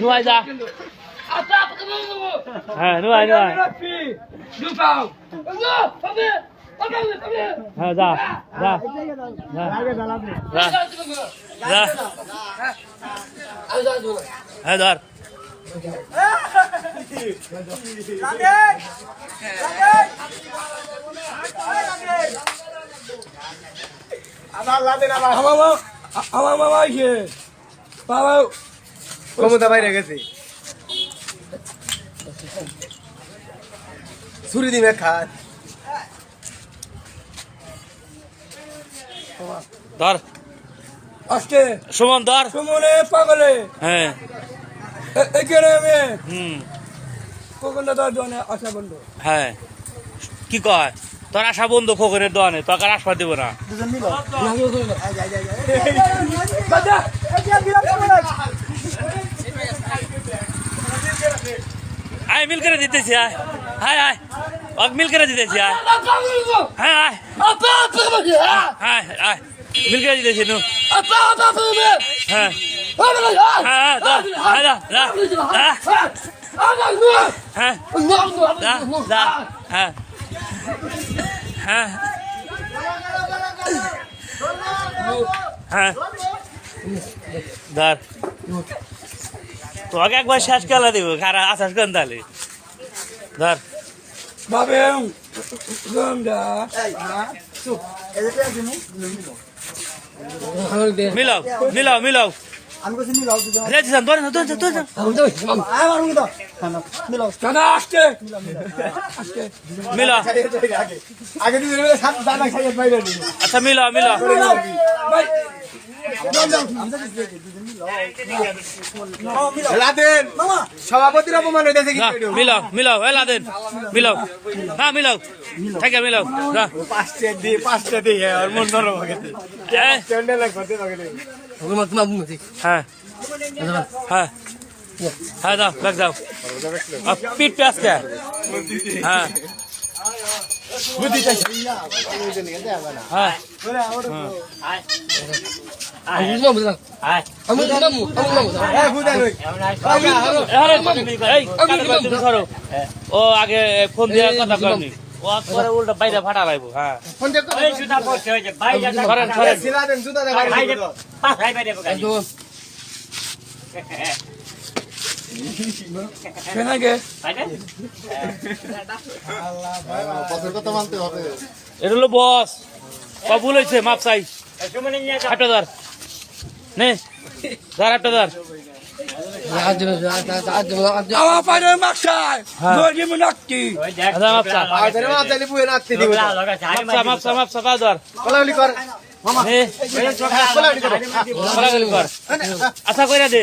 নুয়াই যা। হ্যাঁ নুয়াই নুয়াই হ্যাঁ যা যা যা। হ্যাঁ ধর। আমার মামা আইছে বাবা ক্ষমতা বাইরে গেছে ছুরি দিবে খাত ধর আসছে সুমন ধর সুমনে পাগলে হ্যাঁ এখানে আমি হুম কোকন্দা তার জনে আশা বন্ধ হ্যাঁ কি কয় তোর আশা বন্ধু খোকরের দোয়ানে তোকে আর আসপা দেবো না আয়, মিল করে দিতেছি, আয়। হায় আয়। অগ মিল করে দিতেছি, আয়। হ্যাঁ আয়। হ্যাঁ আয়। মিল করে দিতেছি, নু। হ্যাঁ। হ্যাঁ হ্যাঁ হ্যাঁ। যা যা হ্যাঁ। যা হ্যাঁ হ্যাঁ হ্যাঁ তোকে একবার শেষ খেলা দিব খারা আসাস কেন তাহলে ধর বাবে মিলাও মিলাও মিলাও আচ্ছা মিলাও মিলাও ভাই লাদেন সভাপতির অপমান হইতেছে মিলাও মিলাও এলা দেন মিলাও। হ্যাঁ মিলাও থাকে মিলাও পাঁচটা দিয়ে পাঁচটা দিয়ে আর মন নরম হয়ে হ্যাঁ হ্যাঁ যাও ব্যাগ যাও। পিঠ পেঁয়াজ হ্যাঁ। বুদ্ধি চাই। হ্যাঁ। হ্যাঁ। তুমি ও আগে ফোন দিয়ে কথা কয়নি। পরে উল্টা বাইরে ফাটা লাগবো হ্যাঁ। জুতা বাইরে কেনাকে এটা হলো বস কবুল হয়েছে মাপ চাই আটটা ধর নে ধর আমার পারে মাকসায় হ্যাঁ। আচ্ছা কর। কর কর। আচ্ছা কইরা দে।